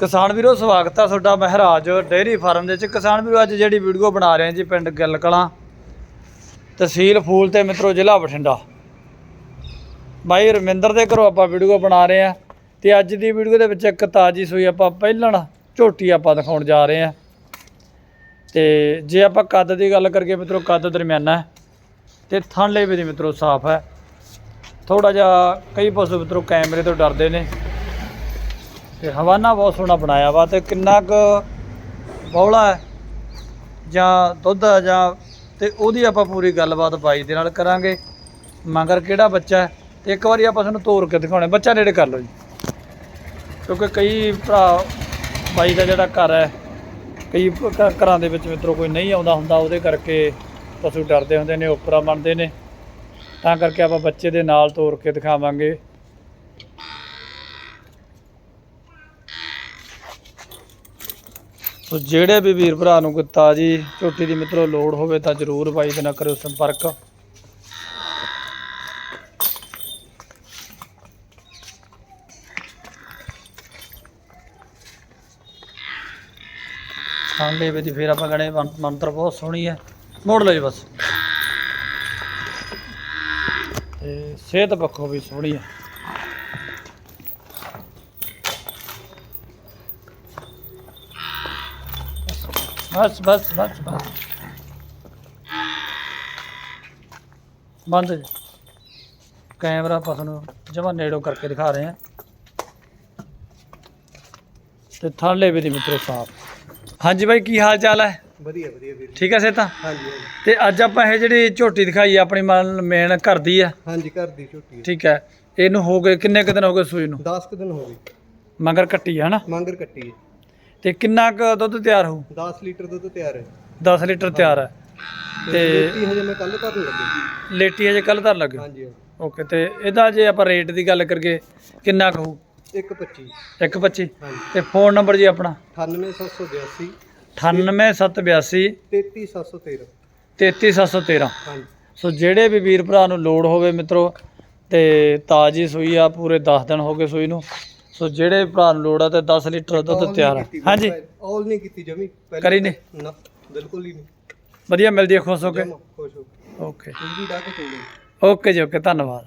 ਕਿਸਾਨ ਵੀਰੋ, ਸਵਾਗਤ ਆ ਤੁਹਾਡਾ ਮਹਿਰਾਜ ਡੇਅਰੀ ਫਾਰਮ ਦੇ ਵਿੱਚ। ਕਿਸਾਨ ਵੀਰੋ, ਅੱਜ ਜਿਹੜੀ ਵੀਡੀਓ ਬਣਾ ਰਹੇ ਹਾਂ ਜੀ ਪਿੰਡ ਗਿੱਲ ਕਲਾਂ ਤਹਿਸੀਲ ਫੂਲ ਤੇ ਮਿੱਤਰੋ, ਜ਼ਿਲ੍ਹਾ ਬਠਿੰਡਾ। ਬਾਈ ਰਮਿੰਦਰ ਦੇ ਘਰੋਂ ਆਪਾਂ ਵੀਡੀਓ ਬਣਾ ਰਹੇ ਹਾਂ ਤੇ ਅੱਜ ਦੀ ਵੀਡੀਓ ਦੇ ਵਿੱਚ ਇੱਕ ਤਾਜੀ ਸੂਈ ਆਪਾਂ ਪਹਿਲਣ ਝੋਟੀ ਆਪਾਂ ਦਿਖਾਉਣ ਜਾ ਰਹੇ ਹਾਂ। ਤੇ ਜੇ ਆਪਾਂ ਕੱਦ ਦੀ ਗੱਲ ਕਰੀਏ ਮਿੱਤਰੋ, ਕੱਦ ਦਰਮਿਆਨਾ ਹੈ ਤੇ ਥਣ ਲਈ ਵੀ ਦੀ ਮਿੱਤਰੋ ਸਾਫ਼ ਹੈ। ਥੋੜਾ ਜਿਹਾ ਕਈ ਪਸ਼ੂ ਮਿੱਤਰੋ ਕੈਮਰੇ ਤੋਂ ਡਰਦੇ ਨੇ। ਤੇ ਹਵਾਨਾ ਬਹੁਤ ਸੋਹਣਾ ਬਣਾਇਆ ਵਾ ਤੇ ਕਿੰਨਾ ਕੁ ਬੌਲਾ ਹੈ ਜਾਂ ਦੁੱਧ ਹੈ ਜਾਂ ਤੇ ਉਹਦੀ ਆਪਾਂ ਪੂਰੀ ਗੱਲਬਾਤ ਬਾਈ ਦੇ ਨਾਲ ਕਰਾਂਗੇ। ਮਗਰ ਕਿਹੜਾ ਬੱਚਾ ਹੈ? ਤੇ ਇੱਕ ਵਾਰੀ ਆਪਾਂ ਤੁਹਾਨੂੰ ਤੋਰ ਕੇ ਦਿਖਾਉਣੇ। ਬੱਚਾ ਨੇੜੇ ਕਰ ਲਓ ਜੀ। ਕਿਉਂਕਿ ਕਈ ਭਰਾ ਬਾਈ ਦਾ ਜਿਹੜਾ ਘਰ ਹੈ, ਕਈ ਘ- ਘਰਾਂ ਦੇ ਵਿੱਚ ਮਿੱਤਰੋ ਕੋਈ ਨਹੀਂ ਆਉਂਦਾ ਹੁੰਦਾ, ਉਹਦੇ ਕਰਕੇ ਪਸ਼ੂ ਡਰਦੇ ਹੁੰਦੇ ਨੇ ਉਪਰਾ ਮੰਨਦੇ ਨੇ। ਤਾਂ ਕਰਕੇ ਆਪਾਂ ਬੱਚੇ ਦੇ ਨਾਲ ਤੋਰ ਕੇ ਦਿਖਾਵਾਂਗੇ। ਸੋ ਜਿਹੜੇ ਵੀ ਵੀਰ ਭਰਾ ਨੂੰ ਕੋਈ ਤਾਜੀ ਝੋਟੀ ਦੀ ਮਿੱਤਰੋ ਲੋੜ ਹੋਵੇ ਤਾਂ ਜਰੂਰ ਬਾਈ ਦੇ ਨਾਲ ਕਰਿਓ ਸੰਪਰਕ। ਸਾਹਮਣੇ ਵਿੱਚ ਫੇਰ ਆਪਾਂ ਗਣੇ ਮੰਤਰ ਬਹੁਤ ਸੋਹਣੀ ਹੈ। ਮੋੜ ਲਓ ਜੀ ਬਸ। ਤੇ ਸਿਹਤ ਪੱਖੋਂ ਵੀ ਸੋਹਣੀ ਹੈ। ਬਸ ਬਸ ਬਸ ਬਸ। ਬੰਦ ਜੀ। ਕੈਮਰਾ ਆਪਾਂ ਤੁਹਾਨੂੰ ਜਮਾ ਨੇੜੋਂ ਕਰਕੇ ਦਿਖਾ ਰਹੇ ਹਾਂ ਤੇ ਥਾਲੇ ਵੀ ਦੀ ਮਿੱਤਰੋ ਸਾਫ਼। ਹਾਂਜੀ ਬਾਈ ਕੀ ਹਾਲ ਚਾਲ ਹੈ? ਵਧੀਆ ਵਧੀਆ ਵੀਰ ਠੀਕ ਹੈ ਸੇਤਾ? ਹਾਂਜੀ ਹਾਂਜੀ। ਤੇ ਅੱਜ ਆਪਾਂ ਇਹ ਜਿਹੜੀ ਝੋਟੀ ਦਿਖਾਈ ਆਪਣੀ ਮੇਨ ਘਰ ਦੀ ਆ। ਹਾਂਜੀ ਘਰ ਦੀ ਝੋਟੀ ਹੈ ਠੀਕ ਹੈ। ਇਹਨੂੰ ਹੋ ਗਏ ਕਿੰਨੇ ਕੁ ਦਿਨ ਹੋ ਗਏ ਸੂਈ ਨੂੰ? 10 ਕੁ ਦਿਨ ਹੋ ਗਏ। ਮਗਰ ਕੱਟੀ ਹੈ ਨਾ ਮੰਗਰ ਕੱਟੀ ਹੈ ਤੇ ਕਿੰਨਾ ਕੁ ਦੁੱਧ ਤਿਆਰ ਹੋਊ? 10 ਲੀਟਰ ਦੁੱਧ ਤਿਆਰ ਹੈ। 10 ਲੀਟਰ ਤਿਆਰ ਹੈ। ਤੇ ਰੋਟੀ ਹਜੇ ਮੈਂ ਕੱਲ ਭਰਨ ਲੱਗੀ। ਲੇਟੀ ਅਜੇ ਕੱਲ ਧਰ ਲੱਗੇ? ਹਾਂਜੀ ਓਕੇ ਤੇ ਇਹਦਾ ਜੇ ਆਪਾਂ ਰੇਟ ਦੀ ਗੱਲ ਕਰੀਏ ਕਿੰਨਾ ਕੁ ਹੋਊ? 125 125 ਹਾਂਜੀ। ਤੇ ਫੋਨ ਨੰਬਰ ਜੀ ਆਪਣਾ? 98782 98782 33713 33713 ਹਾਂਜੀ। ਸੋ ਜਿਹੜੇ ਵੀ ਵੀਰ ਭਰਾ ਨੂੰ ਲੋੜ ਹੋਵੇ ਮਿੱਤਰੋ ਤੇ ਤਾਜੀ ਸੂਈ ਆ ਪੂਰੇ 10 ਦਿਨ ਹੋ ਗਏ ਸੂਈ ਨੂੰ। ਸੋ ਜਿਹੜੇ ਭਰਾ ਨੂੰ ਲੋੜ ਆ ਤੇ 10 ਲੀਟਰ ਦੁੱਧ ਤਿਆਰ ਆ। ਹਾਂਜੀ। ਆਲ ਨਹੀਂ ਕੀਤੀ ਜਮੀ। ਪਹਿਲਾਂ ਕਰੀ ਨੇ ਨਾ ਬਿਲਕੁਲ ਹੀ ਨਹੀਂ। ਵਧੀਆ ਮਿਲਦੀ ਹੈ ਖੁਸ਼ ਹੋ ਕੇ। ਖੁਸ਼ ਹੋ ਕੇ। ਓਕੇ ਓਕੇ ਜੀ ਓਕੇ ਧੰਨਵਾਦ।